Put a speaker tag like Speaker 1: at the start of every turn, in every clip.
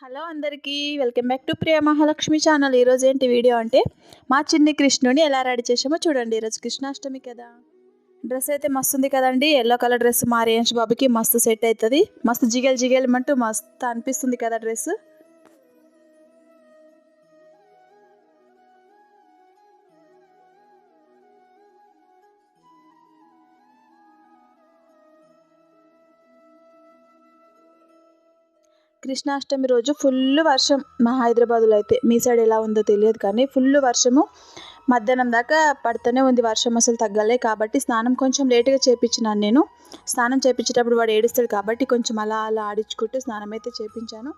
Speaker 1: Hello అందరికీ welcome back to Priya Mahalakshmi channel. ఈరోజు ఏంటి వీడియో అంటే మా చిన్ని కృష్ణుని ఎలా రెడీ చేసామో చూడండి. ఈరోజు కృష్ణాష్టమి కదా. డ్రెస్ అయితే మస్తు ఉంది కదండి. ఎల్లో కలర్ డ్రెస్ మా రేంజ్ బాబుకి మస్తు సెట్ అవుతుంది. మస్తు జిగేల్ జిగేలమంటూ మస్తు అనిపిస్తుంది కదా డ్రెస్ కృష్ణాష్టమి రోజు ఫుల్ వర్షం మా హైదరాబాద్లో అయితే. మీ సైడ్ ఎలా ఉందో తెలియదు కానీ ఫుల్ వర్షము. మధ్యాహ్నం దాకా పడుతూనే ఉంది వర్షం అసలు తగ్గలే. కాబట్టి స్నానం కొంచెం లేటుగా చేపించినాను నేను. స్నానం చేపించేటప్పుడు వాడు ఏడుస్తాడు కాబట్టి కొంచెం అలా అలా ఆడించుకుంటూ స్నానం అయితే చేపించాను.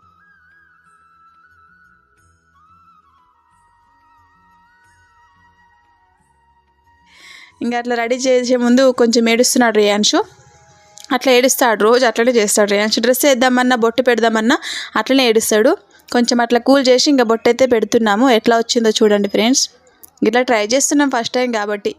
Speaker 1: ఇంకా అట్లా రెడీ చేసే ముందు కొంచెం ఏడుస్తున్నాడు రియాన్షు అట్లా ఏడుస్తాడు రోజు అట్లనే చేస్తాడు రేణు డ్రెస్ వేద్దామన్నా బొట్టు పెడదామన్నా అట్లనే ఏడుస్తాడు. కొంచెం అట్లా కూల్ చేసి ఇంకా బొట్టు అయితే పెడుతున్నాము. ఎట్లా వచ్చిందో చూడండి ఫ్రెండ్స్. ఇట్లా ట్రై చేస్తున్నాం ఫస్ట్ టైం కాబట్టి.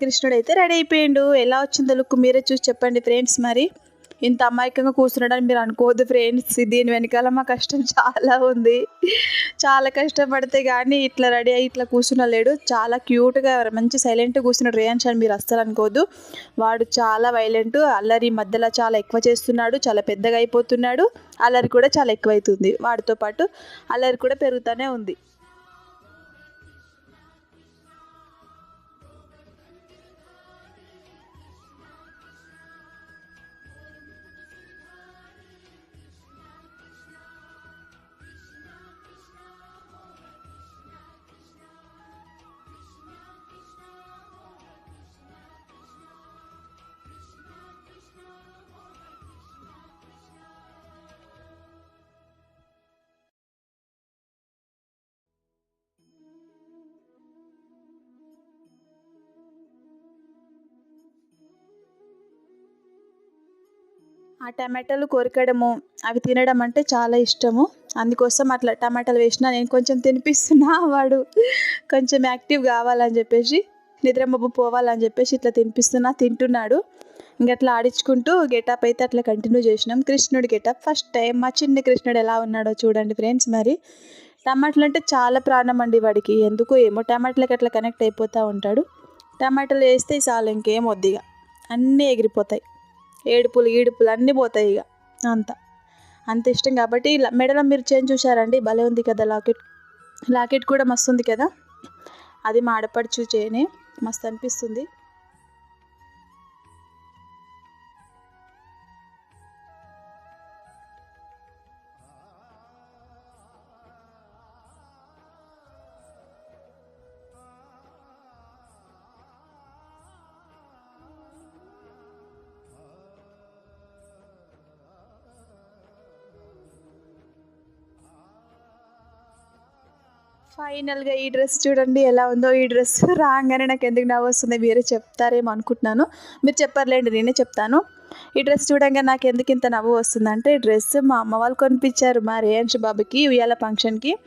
Speaker 1: కృష్ణుడు అయితే రెడీ అయిపోయిండు. ఎలా వచ్చిందో లుక్ మీరే చూసి చెప్పండి ఫ్రెండ్స్ మరి. ఇంత అమాయకంగా కూర్చున్నాడని మీరు అనుకోవద్దు ఫ్రెండ్స్. దీని వెనకాల మా కష్టం చాలా ఉంది. చాలా కష్టపడితే కానీ ఇట్లా రెడీ అయ్యి ఇట్లా కూర్చున్నలేడు చాలా క్యూట్గా మంచి సైలెంట్గా కూర్చున్నాడు రేయాన్స్ అని మీరు అస్సలు అనుకోవద్దు. వాడు చాలా వైలెంట్. అల్లరి మధ్యలో చాలా ఎక్కువ చేస్తున్నాడు. చాలా పెద్దగా అయిపోతున్నాడు. అల్లరి కూడా చాలా ఎక్కువ అవుతుంది వాడితో పాటు అల్లరి కూడా పెరుగుతూనే ఉంది. ఆ టమాటాలు కొరకడము అవి తినడం అంటే చాలా ఇష్టము. అందుకోసం అట్లా టమాటాలు వేసిన నేను కొంచెం తినిపిస్తున్నా వాడు కొంచెం యాక్టివ్ కావాలని చెప్పేసి నిద్రమబ్బు పోవాలని చెప్పేసి ఇట్లా తినిపిస్తున్నా తింటున్నాడు. ఇంకట్లా అట్లా ఆడించుకుంటూ గెటప్ అయితే అట్లా కంటిన్యూ చేసినాం. కృష్ణుడి గెటప్ ఫస్ట్ టైం. మా చిన్న కృష్ణుడు ఎలా ఉన్నాడో చూడండి ఫ్రెండ్స్ మరి. టమాటాలు అంటే చాలా ప్రాణం అండి వాడికి. ఎందుకో ఏమో టమాటాలకి అట్లా కనెక్ట్ అయిపోతూ ఉంటాడు. టమాటాలు వేస్తే చాలు ఇంకేం వద్దిగా అన్నీ ఎగిరిపోతాయి. ఏడుపులు ఈడుపులు అన్నీ పోతాయి ఇక. అంత. అంత ఇష్టం కాబట్టి మెడలో మీరు చేంజ్ చూసారండి భలే ఉంది కదా లాకెట్. లాకెట్ కూడా మస్తు ఉంది కదా? అది మా ఆడపడుచు చేయనే మస్తు అనిపిస్తుంది. ఫైనల్గా ఈ డ్రెస్ చూడండి ఎలా ఉందో. ఈ డ్రెస్ రాగానే నాకు ఎందుకు నవ్వు వస్తుంది? మీరే చెప్తారేమో అనుకుంటున్నాను. మీరు చెప్పర్లేండి నేనే చెప్తాను. ఈ డ్రెస్ చూడంగా నాకు ఎందుకు ఇంత నవ్వు వస్తుందంటే ఈ డ్రెస్ మా అమ్మ వాళ్ళు కొనిపించారు మా రేయంష్ బాబుకి ఉయ్యాల ఫంక్షన్కి.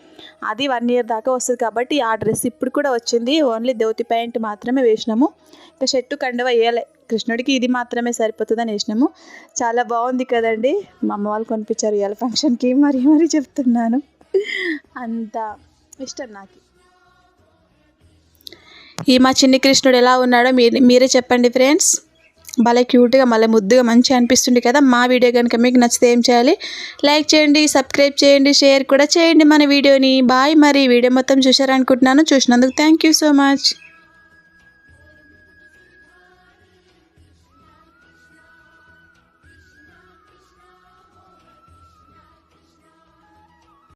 Speaker 1: అది వన్ ఇయర్ దాకా వస్తుంది కాబట్టి ఆ డ్రెస్ ఇప్పుడు కూడా వచ్చింది. ఓన్లీ దేవతి ప్యాంట్ మాత్రమే వేసినాము. ఇంకా షర్టు కండవ వేయలే. కృష్ణుడికి ఇది మాత్రమే సరిపోతుందని వేసినాము. చాలా బాగుంది కదండి. మా అమ్మ వాళ్ళు కొనిపించారు ఉయ్యాల ఫంక్షన్కి. మరి మరి చెప్తున్నాను. అంతా. ఇష్టం నాకు. ఈ మా చిన్ని కృష్ణుడు ఎలా ఉన్నాడో మీరు మీరే చెప్పండి ఫ్రెండ్స్. భలే క్యూట్గా మళ్ళీ ముద్దుగా మంచిగా అనిపిస్తుంది కదా మా వీడియో కనుక మీకు నచ్చితే ఏం చేయాలి? లైక్ చేయండి సబ్స్క్రైబ్ చేయండి షేర్ కూడా చేయండి మన వీడియోని. బాయ్ మరి వీడియో మొత్తం చూశారనుకుంటున్నాను. చూసినందుకు థ్యాంక్ యూ సో మచ్.